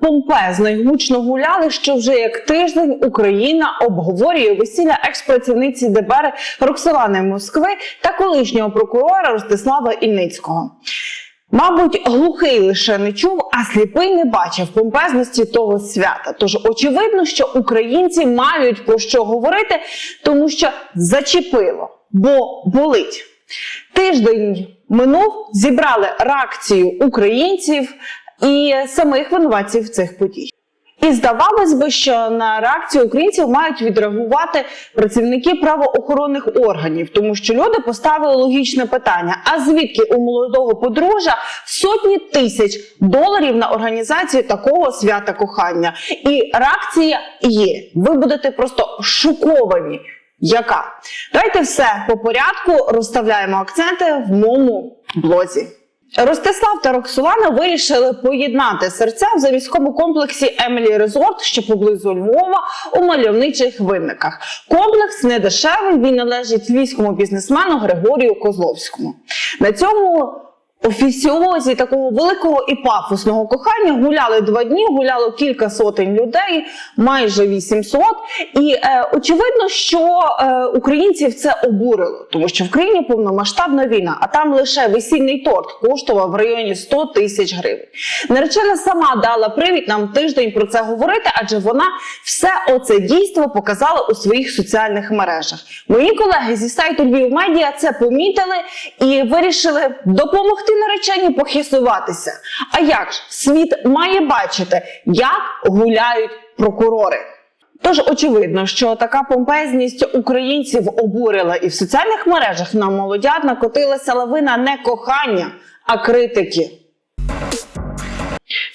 помпезно і гучно гуляли, що вже як тиждень Україна обговорює весілля екс-працівниці ДБР Роксолани Москви та колишнього прокурора Ростислава Ільницького. Мабуть, глухий лише не чув, а сліпий не бачив помпезності того свята. Тож очевидно, що українці мають про що говорити, тому що зачепило, бо болить. Тиждень минув, зібрали реакцію українців і самих винуватців цих подій. І здавалось би, що на реакцію українців мають відреагувати працівники правоохоронних органів, тому що люди поставили логічне питання: а звідки у молодого подружжя сотні тисяч доларів на організацію такого свята кохання? І реакція є. Ви будете просто шоковані. Яка? Давайте все по порядку розставляємо акценти в моєму блозі. Ростислав та Роксолана вирішили поєднати серця в завіському комплексі Емілі Резорт, що поблизу Львова, у мальовничих винниках. Комплекс не дешевий, він належить львівському бізнесмену Григорію Козловському. На цьому офіціозі такого великого і пафосного кохання гуляли два дні, гуляло кілька сотень людей, майже 800. І е, очевидно, що е, українців це обурило, тому що в країні повномасштабна війна, а там лише весільний торт коштував в районі 100 тисяч гривень. Наречена сама дала привід нам тиждень про це говорити, адже вона все оце дійство показала у своїх соціальних мережах. Мої колеги зі сайту Львів Медіа це помітили і вирішили допомогти нареченні похисуватися. А як ж світ має бачити, як гуляють прокурори? Тож очевидно, що така помпезність українців обурила, і в соціальних мережах на молодят накотилася лавина не кохання, а критики.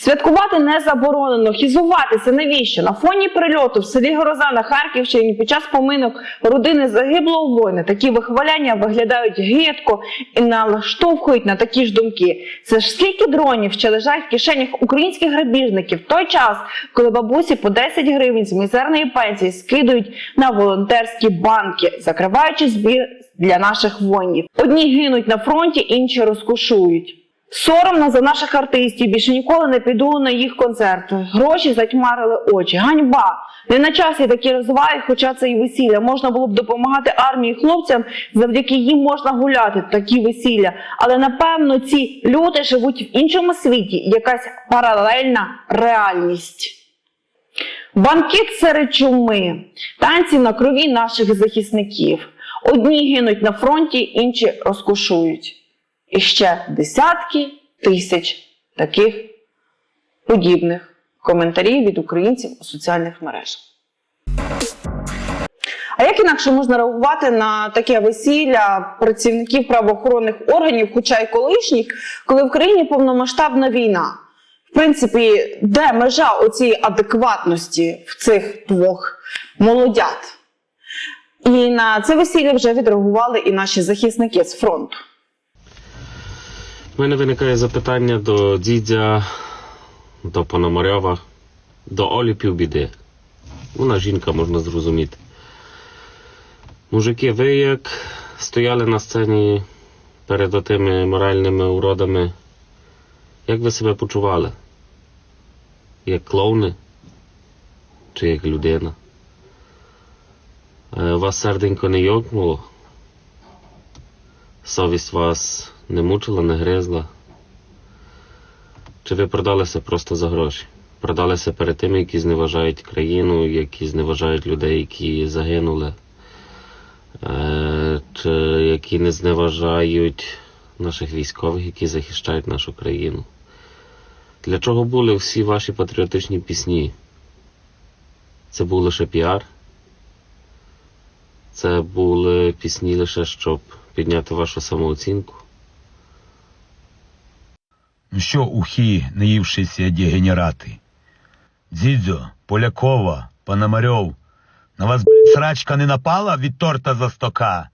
Святкувати не заборонено, хізуватися навіщо? На фоні прильоту в селі Гроза на Харківщині під час поминок родини загиблого воїна такі вихваляння виглядають гидко і налаштовують на такі ж думки. Це ж скільки дронів ще лежать в кишенях українських грабіжників в той час, коли бабусі по 10 гривень з мізерної пенсії скидують на волонтерські банки, закриваючи збір для наших воїнів. Одні гинуть на фронті, інші розкошують. Соромно за наших артистів. Більше ніколи не піду на їх концерти. Гроші затьмарили очі. Ганьба! Не на часі такі розваги, хоча це і весілля. Можна було б допомагати армії хлопцям, завдяки їм можна гуляти такі весілля. Але напевно ці люди живуть в іншому світі, якась паралельна реальність. Банкет серед чуми, танці на крові наших захисників. Одні гинуть на фронті, інші розкошують. І ще десятки тисяч таких подібних коментарів від українців у соціальних мережах. А як інакше можна реагувати на таке весілля працівників правоохоронних органів, хоча й колишніх, коли в країні повномасштабна війна? В принципі, де межа оцієї адекватності в цих двох молодят? І на це весілля вже відреагували і наші захисники з фронту. У мене виникає запитання до дідя, до Пономарьова, до Олі півбіди. Вона жінка, можна зрозуміти. Мужики, ви як стояли на сцені перед отими моральними уродами, як ви себе почували? Як клоуни? Чи як людина? Е, Вас серденько не йокнуло? Совість вас не мучила, не гризла? Чи ви продалися просто за гроші? Продалися перед тими, які зневажають країну, які зневажають людей, які загинули, е, чи які не зневажають наших військових, які захищають нашу країну? Для чого були всі ваші патріотичні пісні? Це був лише піар? Це були пісні лише, щоб підняти вашу самооцінку? Що, ухі, наївшися дегенерати? Дзідзьо, Полякова, Пономарьов, на вас, блядь, срачка не напала від торта за стока?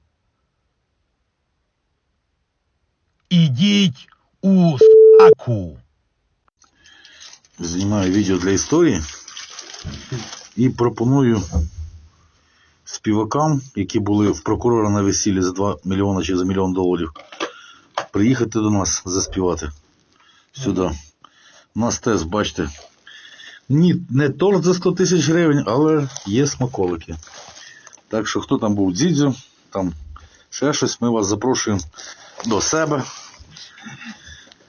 Ідіть у саку. знімаю відео для історії і пропоную співакам, які були в прокурора на весіллі за 2 мільйони чи за мільйон доларів, приїхати до нас заспівати сюди. У нас тест, бачите, Ні, не торт за 100 тисяч гривень, але є смаколики. Так що хто там був дідзю, там ще щось, ми вас запрошуємо до себе.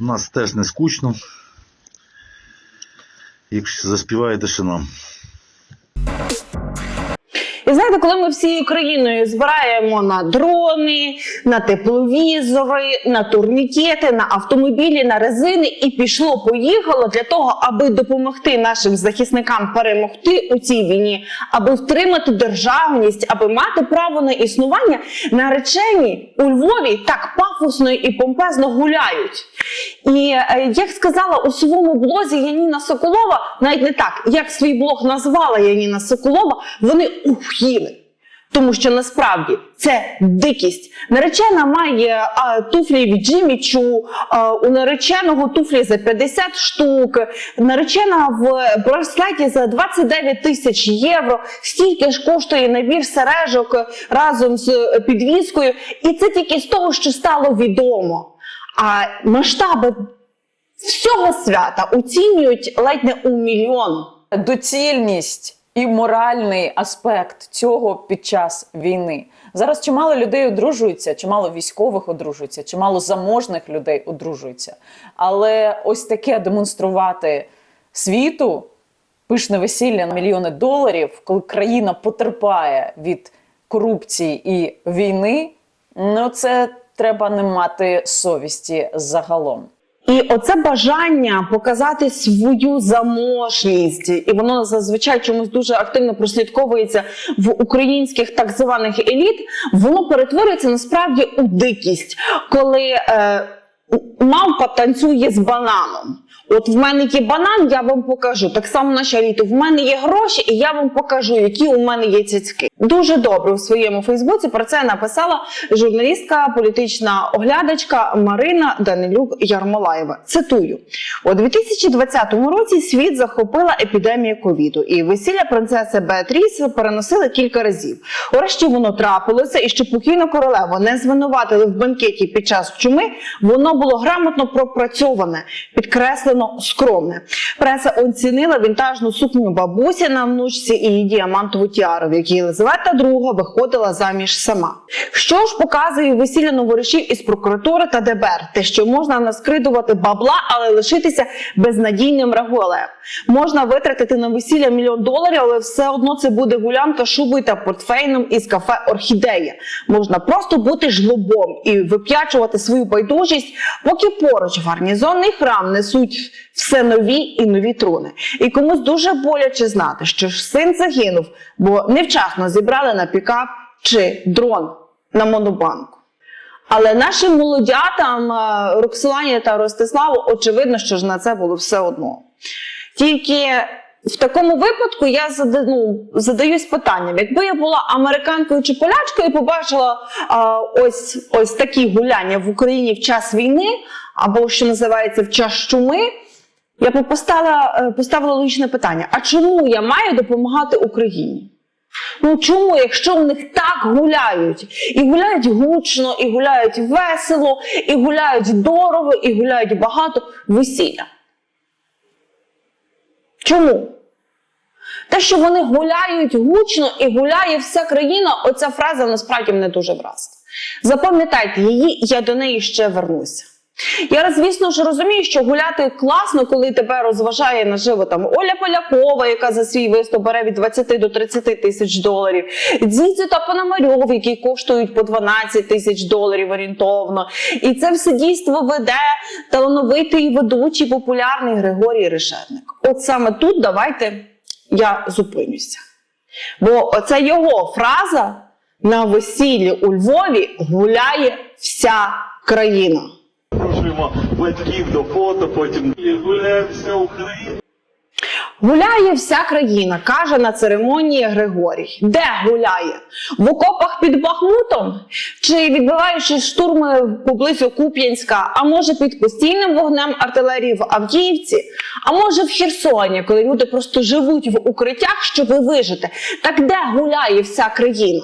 У нас теж не скучно. Якщо заспіваєте ще нам. І знаєте, коли ми всією країною збираємо на дрони, на тепловізори, на турнікети, на автомобілі, на резини, і пішло, поїхало для того, аби допомогти нашим захисникам перемогти у цій війні, аби втримати державність, аби мати право на існування, наречені у Львові так пафосно і помпезно гуляють. І е, як сказала у своєму блозі Яніна Соколова, навіть не так, як свій блог назвала Яніна Соколова, вони ухіли. Тому що насправді це дикість. Наречена має а, туфлі від Джиммі Чу, а, у нареченого туфлі за 50 штук, наречена в браслеті за 29 тисяч євро. Стільки ж коштує набір сережок разом з підвіскою. І це тільки з того, що стало відомо. А масштаби всього свята оцінюють ледь не у мільйон. доцільність і моральний аспект цього під час війни. Зараз чимало людей одружуються, чимало військових одружуються, чимало заможних людей одружуються. Але ось таке демонструвати світу пишне весілля на мільйони доларів, коли країна потерпає від корупції і війни, ну це треба не мати совісті загалом. І оце бажання показати свою заможність, і воно зазвичай чомусь дуже активно прослідковується в українських так званих еліт. Воно перетворюється насправді у дикість, коли е, мавпа танцює з бананом. От в мене є банан, я вам покажу. Так само наші еліти. В мене є гроші, і я вам покажу, які у мене є цяцьки. Дуже добре у своєму Фейсбуці про це написала журналістка, політична оглядачка Марина Данилюк Ярмолаєва. Цитую: у 2020 році світ захопила епідемія ковіду, і весілля принцеси Беатріс переносили кілька разів. Урешті воно трапилося, і щоб покійну королеву не звинуватили в банкеті під час чуми, воно було грамотно пропрацьоване, підкреслено скромне. Преса оцінила вінтажну сукню бабусі на внучці і її діамантову тіару, в якій Єлизавета II виходила заміж сама. Що ж показує весілля новорішів із прокуратури та ДБР? Те, що можна наскридувати бабла, але лишитися безнадійним рагулем. Можна витратити на весілля мільйон доларів, але все одно це буде гулянка шубою та портфейном із кафе Орхідея. Можна просто бути жлобом і вип'ячувати свою байдужість, поки поруч гарнізонний храм несуть все нові і нові трони. І комусь дуже боляче знати, що син загинув, бо невчасно зібрали на пікап чи дрон на монобанку. Але нашим молодятам е, Роксолані та Ростиславу очевидно, що ж на це було все одно. Тільки в такому випадку я зада, ну, задаюсь питанням: якби я була американкою чи полячкою і побачила а, ось, ось такі гуляння в Україні в час війни, або що називається в час чуми, я поставила, е, поставила логічне питання: а чому я маю допомагати Україні? Ну чому, якщо в них так гуляють, і гуляють гучно, і гуляють весело, і гуляють дорого, і гуляють багато весілля? Чому? Те, що вони гуляють гучно і гуляє вся країна, оця фраза насправді мене дуже вразила. Запам'ятайте її, я до неї ще вернуся. Я, звісно ж, розумію, що гуляти класно, коли тебе розважає наживо там Оля Полякова, яка за свій виступ бере від 20 до 30 тисяч доларів, Дзідзю та Пономарьов, які коштують по 12 тисяч доларів орієнтовно. І це все дійство веде талановитий ведучий популярний Григорій Решетник. От саме тут давайте я зупинюся. Бо оця його фраза на весіллі у Львові гуляє вся країна. Батьків до фото, потім гуляє вся Україна. Гуляє вся країна, каже на церемонії Григорій. Де гуляє? В окопах під Бахмутом? Чи відбиваючи штурми поблизу Куп'янська? А може під постійним вогнем артилерії в Авдіївці? А може в Херсоні, коли люди просто живуть в укриттях, щоб вижити? Так де гуляє вся країна?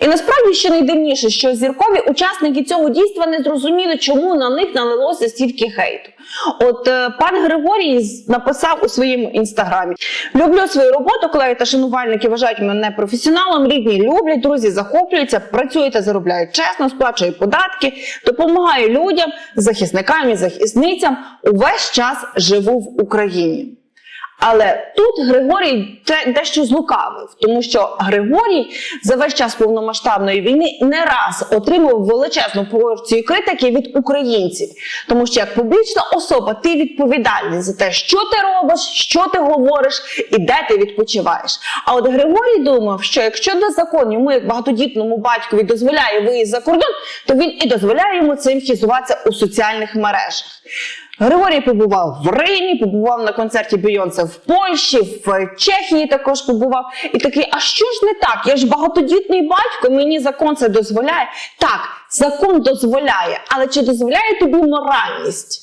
І насправді ще найдивніше, що зіркові учасники цього дійства не зрозуміли, чому на них налилося стільки хейту. От е, пан Григорій написав у своєму інстаграмі: люблю свою роботу, колеги та шанувальники вважають мене професіоналом. Рідні люблять, друзі захоплюються, працюю та заробляю чесно, сплачую податки, допомагаю людям, захисникам і захисницям. Увесь час живу в Україні. Але тут Григорій дещо злукавив, тому що Григорій за весь час повномасштабної війни не раз отримав величезну порцію критики від українців, тому що як публічна особа ти відповідальний за те, що ти робиш, що ти говориш і де ти відпочиваєш. А от Григорій думав, що якщо до закон йому, як багатодітному батькові, дозволяє виїзд за кордон, то він і дозволяє йому цим хізуватися у соціальних мережах. Григорій побував в Римі, побував на концерті Бейонсе в Польщі, в Чехії також побував. І такий, а що ж не так? Я ж багатодітний батько, мені закон це дозволяє. Так, закон дозволяє, але чи дозволяє тобі моральність?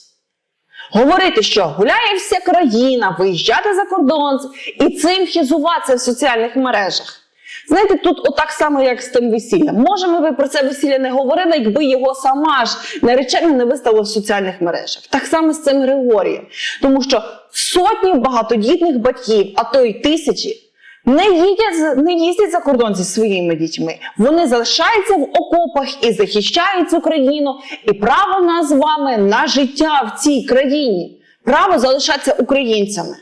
Говорити, що гуляє вся країна, виїжджати за кордон і цим хізуватися в соціальних мережах. Знаєте, тут отак само, як з тим весіллям. Може, ми про це весілля не говорили, якби його сама ж наречена не виставила в соціальних мережах. Так само з цим Григорієм. Тому що сотні багатодітних батьків, а то й тисячі, не їдять за- не їздять за кордон зі своїми дітьми. Вони залишаються в окопах і захищають цю країну. І право нас з вами на життя в цій країні. Право залишатися українцями.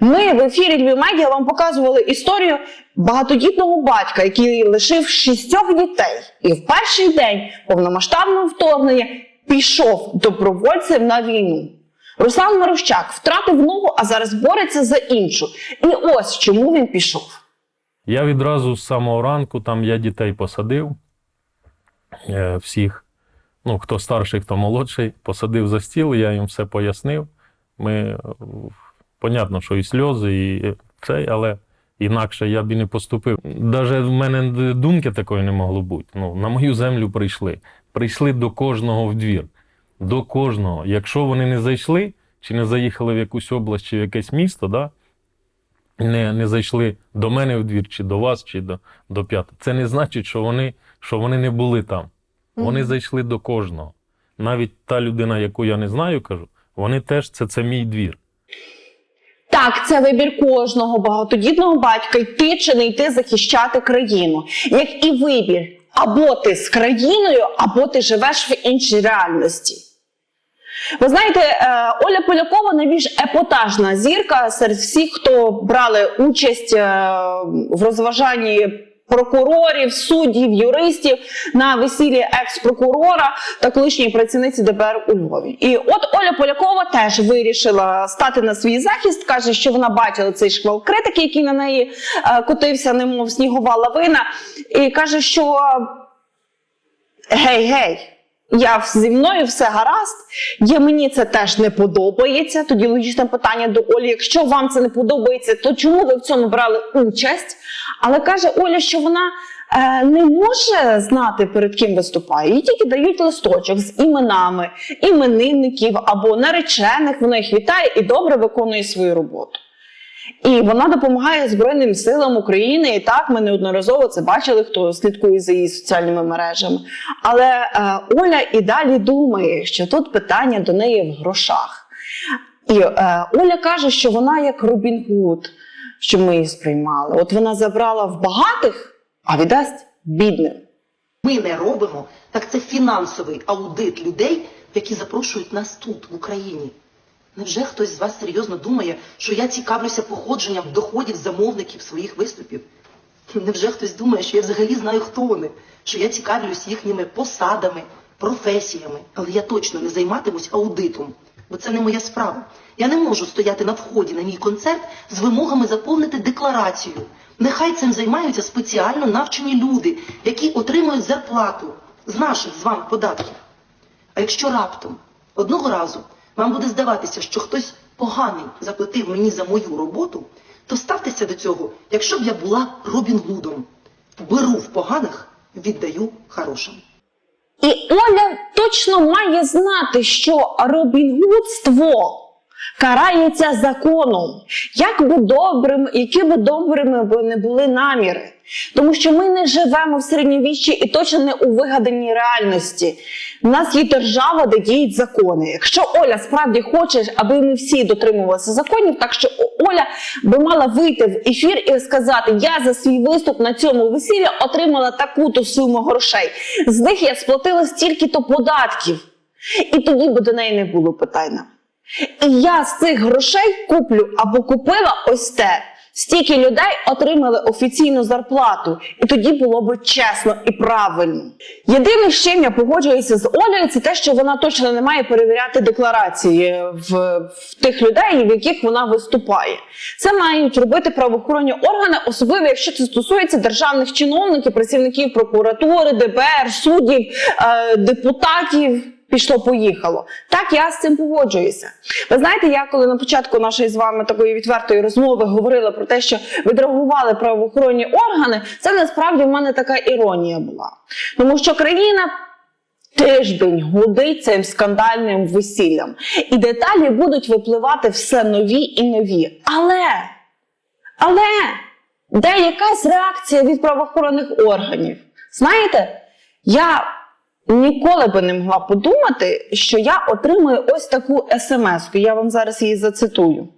Ми в ефірі Львів Медіа вам показували історію багатодітного батька, який лишив шістьох дітей, і в перший день повномасштабного вторгнення пішов добровольцем на війну. Руслан Марущак втратив ногу, а зараз бореться за іншу. І ось чому він пішов. Я відразу з самого ранку, там я дітей посадив е, всіх, ну, хто старший, хто молодший, посадив за стіл, я їм все пояснив. Ми, е, понятно, що і сльози, і цей, але інакше я б і не поступив. Навіть в мене думки такої не могло бути. Ну, на мою землю прийшли. Прийшли до кожного в двір. До кожного. Якщо вони не зайшли, чи не заїхали в якусь область, чи в якесь місто, да, не, не зайшли до мене в двір, чи до вас, чи до, до п'ятого. Це не значить, що вони, що вони не були там. Вони зайшли до кожного. Навіть та людина, яку я не знаю, кажу, вони теж це, це мій двір. Так, це вибір кожного багатодітного батька йти чи не йти захищати країну. Як і вибір, або ти з країною, або ти живеш в іншій реальності. Ви знаєте, е, Оля Полякова найбільш епатажна зірка серед всіх, хто брали участь е, в розважанні прокурорів, суддів, юристів на весіллі екс-прокурора та колишньої працівниці ДБР у Львові. І от Оля Полякова теж вирішила стати на свій захист. каже, що вона бачила цей шквал критики, який на неї е, котився, немов снігова лавина, і каже, що гей, гей. Я зі мною все гаразд. Є мені це теж не подобається. Тоді логічне питання до Олі: якщо вам це не подобається, то чому ви в цьому брали участь? Але каже Оля, що вона е, не може знати перед ким виступає. Їй тільки дають листочок з іменами іменинників або наречених. Вона їх вітає і добре виконує свою роботу. І вона допомагає Збройним силам України. І так ми неодноразово це бачили, хто слідкує за її соціальними мережами. Але е, Оля і далі думає, що тут питання до неї в грошах. І е, Оля каже, що вона як Робін Гуд, що ми її сприймали. От вона забрала в багатих, а віддасть бідним. ми не робимо, так це фінансовий аудит людей, які запрошують нас тут, в Україні. Невже хтось з вас серйозно думає, що я цікавлюся походженням доходів замовників своїх виступів? Невже хтось думає, що я взагалі знаю, хто вони, що я цікавлюсь їхніми посадами, професіями, але я точно не займатимусь аудитом, бо це не моя справа. Я не можу стояти на вході на мій концерт з вимогами заповнити декларацію. Нехай цим займаються спеціально навчені люди, які отримують зарплату з наших з вами податків. А якщо раптом одного разу вам буде здаватися, що хтось поганий заплатив мені за мою роботу, то ставтеся до цього, якщо б я була Робін Гудом. Беру в поганих, віддаю хорошим. І Оля точно має знати, що робінгудство карається законом. Як би добрим, які би добрими би не були наміри. Тому що ми не живемо в середньовіччі і точно не у вигаданій реальності. У нас є держава, де діють закони. Якщо Оля справді хоче, аби ми всі дотримувалися законів, так що Оля би мала вийти в ефір і сказати: Я за свій виступ на цьому весіллі отримала таку-то суму грошей. З них я сплатила стільки-то податків. І тоді би до неї не було питання. І я з цих грошей куплю або купила ось те. Стільки людей отримали офіційну зарплату, і тоді було б чесно і правильно. Єдине, з чим я погоджуюся з Олею, це те, що вона точно не має перевіряти декларації в, в тих людей, в яких вона виступає. Це мають робити правоохоронні органи, особливо якщо це стосується державних чиновників, працівників прокуратури, ДБР, суддів, е, депутатів. Пішло, поїхало. Так, я з цим погоджуюся. Ви знаєте, я коли на початку нашої з вами такої відвертої розмови говорила про те, що відреагували правоохоронні органи, це насправді в мене така іронія була. Тому що країна тиждень гудить цим скандальним весіллям, і деталі будуть випливати все нові і нові. Але, але де якась реакція від правоохоронних органів? Знаєте, я ніколи би не могла подумати, що я отримую ось таку смс-ку. Я вам зараз її зацитую.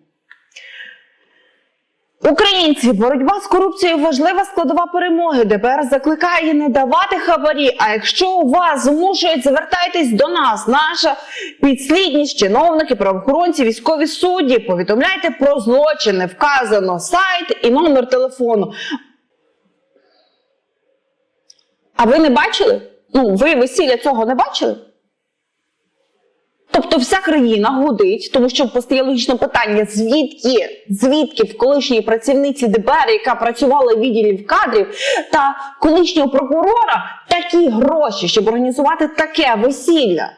Українці, боротьба з корупцією важлива складова перемоги. ДБР закликає не давати хабарі. А якщо у вас змушують, звертайтесь до нас. Наша підслідність, чиновники, правоохоронці, військові судді. Повідомляйте про злочини. Вказано сайт і номер телефону. А ви не бачили? Ну, ви весілля цього не бачили? Тобто вся країна гудить, тому що постає логічне питання: звідки, звідки в колишній працівниці ДБР, яка працювала в відділі кадрів, та колишнього прокурора такі гроші, щоб організувати таке весілля?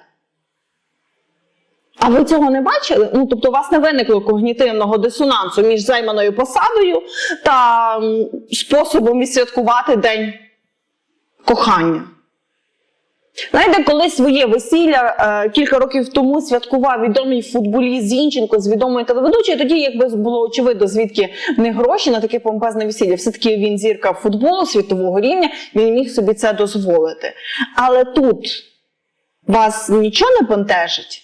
А ви цього не бачили? Ну, тобто, у вас не виникло когнітивного дисонансу між займаною посадою та способом відсвяткувати день кохання. Знаєте, коли своє весілля е, кілька років тому святкував відомий футболіст Зінченко з відомою телеведучою, тоді якби було очевидно, звідки них гроші на таке помпезне весілля. Все-таки він зірка футболу світового рівня, він міг собі це дозволити. Але тут вас нічого не бентежить?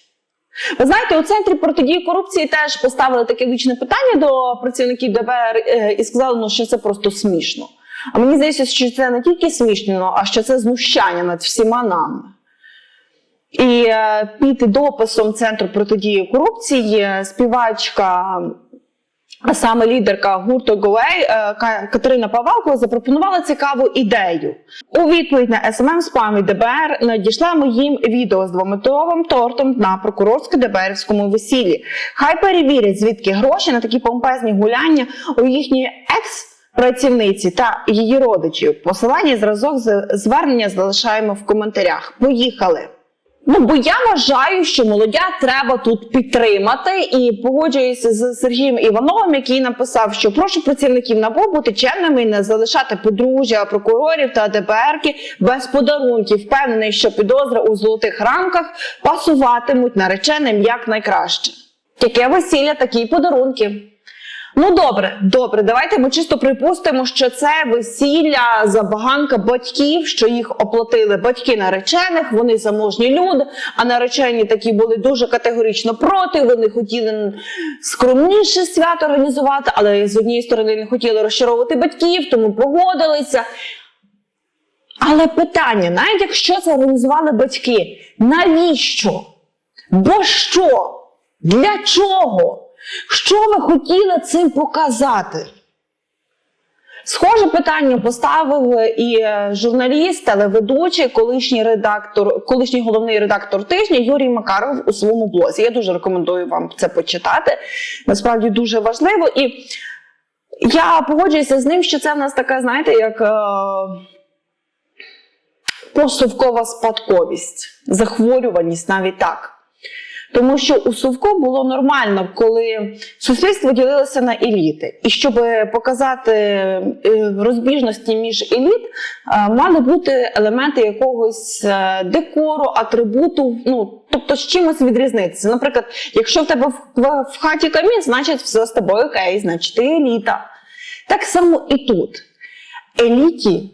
Ви знаєте, у центрі протидії корупції теж поставили таке лічне питання до працівників ДБР е, і сказали, ну, що це просто смішно. А мені здається, що це не тільки смішно, а що це знущання над всіма нами. І е, під дописом Центру протидії корупції е, співачка, а саме лідерка гурту Голей Катерина Павалко запропонувала цікаву ідею. У відповідь на СММ спам від ДБР надійшла моїм відео з двометровим тортом на прокурорсько-ДБРівському весіллі. Хай перевірять, звідки гроші на такі помпезні гуляння у їхньої екс. Працівниці та її родичів. Посилання і зразок звернення залишаємо в коментарях. Поїхали. Ну, бо я вважаю, що молодят треба тут підтримати і погоджуюся з Сергієм Івановим, який написав, що прошу працівників НАБУ бути чемними і не залишати подружжя прокурорів та ДБРки без подарунків. Впевнений, що підозри у золотих рамках пасуватимуть нареченим як найкраще. Яке весілля, такі подарунки. Ну добре, добре, давайте ми чисто припустимо, що це весілля забаганка батьків, що їх оплатили батьки наречених, вони заможні люди, а наречені такі були дуже категорично проти. Вони хотіли скромніше свято організувати, але з однієї сторони не хотіли розчаровувати батьків, тому погодилися. Але питання, навіть якщо це організували батьки, навіщо? Бо що? Для чого? Що ви хотіли цим показати? Схоже питання поставив і е, журналіст, телеведучий, колишній редактор, колишній головний редактор тижня Юрій Макаров у своєму блозі. Я дуже рекомендую вам це почитати. Насправді дуже важливо. І я погоджуюся з ним, що це в нас така, знаєте, як е, постовкова спадковість, захворюваність навіть так. Тому що у Совку було нормально, коли суспільство ділилося на еліти. І щоб показати е, розбіжності між еліт, е, мали бути елементи якогось е, декору, атрибуту, ну тобто з чимось відрізнитися. Наприклад, якщо в тебе в, в, в хаті камін, значить все з тобою окей, значить ти еліта. Так само і тут. Еліті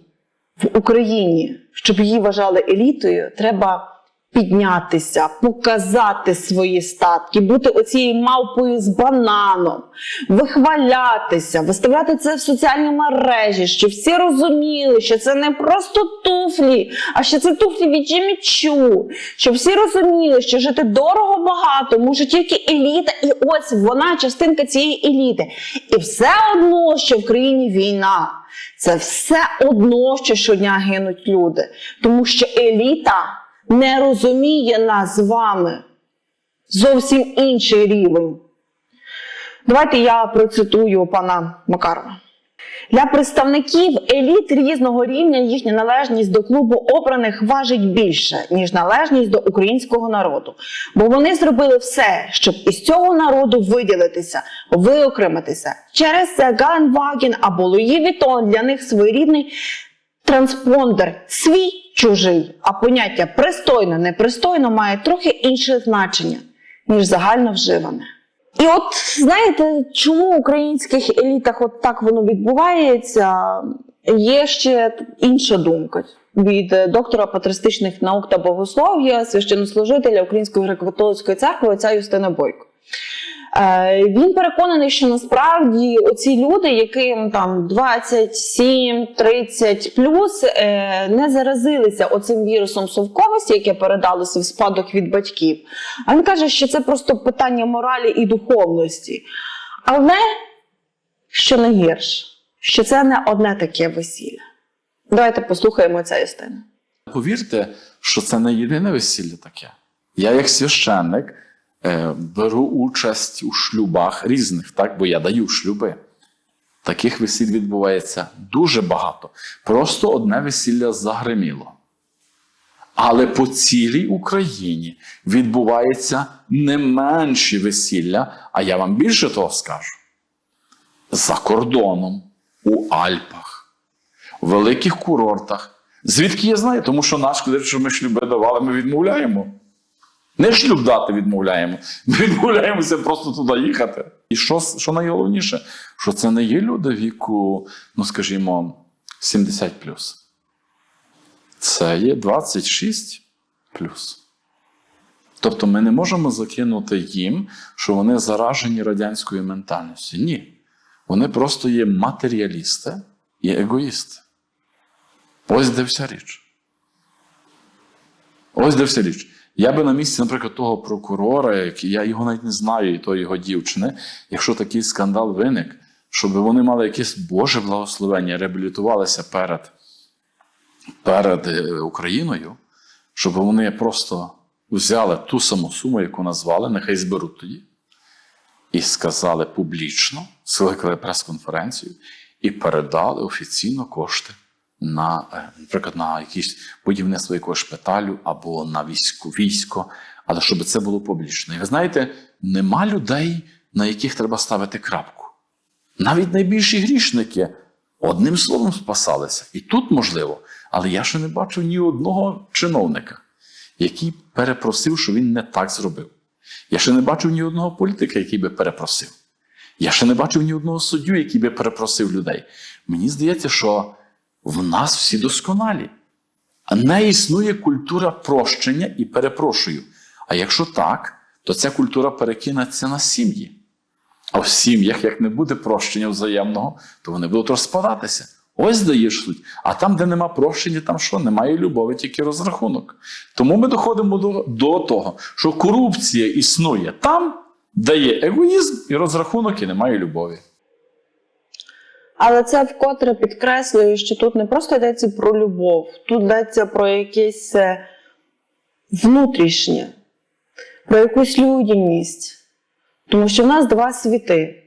в Україні, щоб її вважали елітою, треба піднятися, показати свої статки, бути оцією мавпою з бананом, вихвалятися, виставляти це в соціальні мережі, щоб всі розуміли, що це не просто туфлі, а що це туфлі від Джиммі Чу, щоб всі розуміли, що жити дорого багато може тільки еліта, і ось вона частинка цієї еліти. І все одно, що в країні війна. Це все одно, що щодня гинуть люди. Тому що еліта не розуміє нас з вами. Зовсім інший рівень. Давайте я процитую пана Макарова. Для представників еліт різного рівня їхня належність до клубу обраних важить більше, ніж належність до українського народу. Бо вони зробили все, щоб із цього народу виділитися, виокремитися. Через це Галенваген або Луї Вітон для них своєрідний транспондер свій чужий, а поняття пристойно, непристойно має трохи інше значення, ніж загально вживане. І от знаєте, чому в українських елітах от так воно відбувається? Є ще інша думка від е, доктора патристичних наук та богослов'я, священнослужителя Української греко-католицької церкви отця Юстина Бойко. Е, Він переконаний, що насправді оці люди, яким там 27, 30 плюс, е, не заразилися оцим вірусом совковості, яке передалося в спадок від батьків. А він каже, що це просто питання моралі і духовності. Але що найгірше, що це не одне таке весілля. Давайте послухаємо ця істина. Повірте, що це не єдине весілля таке. Я, як священник, беру участь у шлюбах різних, так, бо я даю шлюби. Таких весіль відбувається дуже багато. Просто одне весілля загриміло. Але по цілій Україні відбувається не менші весілля, а я вам більше того скажу. За кордоном, у Альпах, в великих курортах. Звідки я знаю? Тому що наш, коли що ми шлюби давали, ми відмовляємо. Не шлюб дати відмовляємо. Ми відмовляємося просто туди їхати. І що, що найголовніше, що це не є люди віку, ну скажімо, 70 Це є 26 Тобто ми не можемо закинути їм, що вони заражені радянською ментальністю. Ні. Вони просто є матеріалісти і егоїсти. Ось де вся річ. Ось де вся річ. Я би на місці, наприклад, того прокурора, який я його навіть не знаю, і тої його дівчини, якщо такий скандал виник, щоб вони мали якесь Боже благословення, реабілітувалися перед, перед е, Україною, щоб вони просто взяли ту саму суму, яку назвали, нехай зберуть тоді, і сказали публічно, скликали прес-конференцію і передали офіційно кошти на, е, наприклад, на якісь будівництво якогось шпиталю або на військо, військо, але щоб це було публічно. І ви знаєте, нема людей, на яких треба ставити крапку. Навіть найбільші грішники одним словом спасалися. І тут можливо, але я ще не бачив ні одного чиновника, який перепросив, що він не так зробив. Я ще не бачив ні одного політика, який би перепросив. Я ще не бачив ні одного суддю, який би перепросив людей. Мені здається, що в нас всі досконалі. А не існує культура прощення і перепрошую. А якщо так, то ця культура перекинеться на сім'ї. А в сім'ях, як не буде прощення взаємного, то вони будуть розпадатися. Ось даєш суть. А там, де нема прощення, там що? Немає любові, тільки розрахунок. Тому ми доходимо до, до того, що корупція існує там, де є егоїзм і розрахунок, і немає любові. Але це вкотре підкреслює, що тут не просто йдеться про любов, тут йдеться про якесь е, внутрішнє, про якусь людяність. Тому що в нас два світи.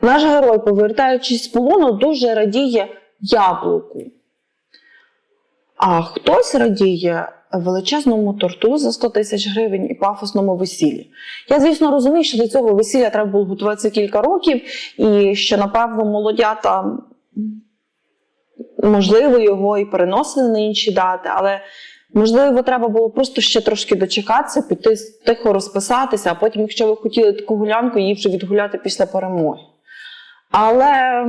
Наш герой, повертаючись з полону, дуже радіє яблуку. А хтось радіє величезному торту за 100 тисяч гривень і пафосному весіллі. Я, звісно, розумію, що до цього весілля треба було готуватися кілька років, і що, напевно, молодята, можливо, його і переносили на інші дати, але можливо, треба було просто ще трошки дочекатися, піти тихо розписатися, а потім, якщо ви хотіли таку гулянку, її вже відгуляти після перемоги. Але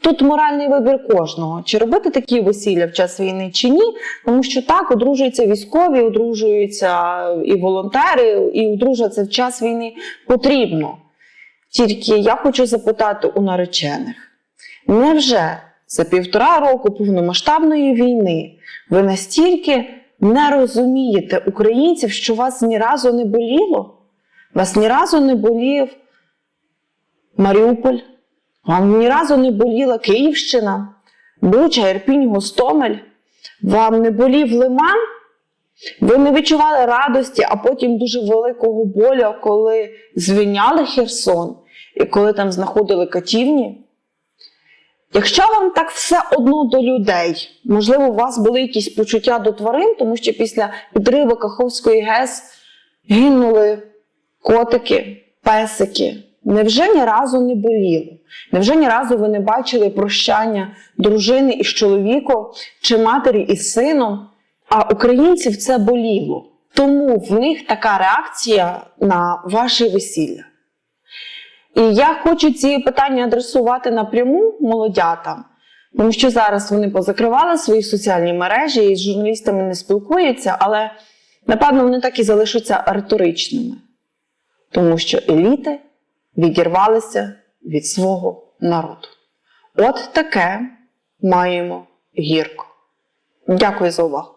тут моральний вибір кожного: чи робити такі весілля в час війни, чи ні. Тому що так, одружуються військові, одружуються і волонтери, і одружуватися в час війни потрібно. Тільки я хочу запитати у наречених: невже за півтора року повномасштабної війни ви настільки не розумієте українців, що вас ні разу не боліло? Вас ні разу не болів Маріуполь, вам ні разу не боліла Київщина, Буча, Ірпінь, Гостомель, вам не болів Лиман? Ви не відчували радості, а потім дуже великого болю, коли звільняли Херсон і коли там знаходили катівні? Якщо вам так все одно до людей, можливо, у вас були якісь почуття до тварин, тому що після підриву Каховської ГЕС гинули котики, песики. Невже ні разу не боліло? Невже ні разу ви не бачили прощання дружини із чоловіком чи матері із сином? А українців це боліло. Тому в них така реакція на ваше весілля. І я хочу ці питання адресувати напряму молодятам, тому що зараз вони позакривали свої соціальні мережі і з журналістами не спілкуються, але напевно вони так і залишаться риторичними, тому що еліти відірвалися від свого народу. От таке маємо гірко. Дякую за увагу.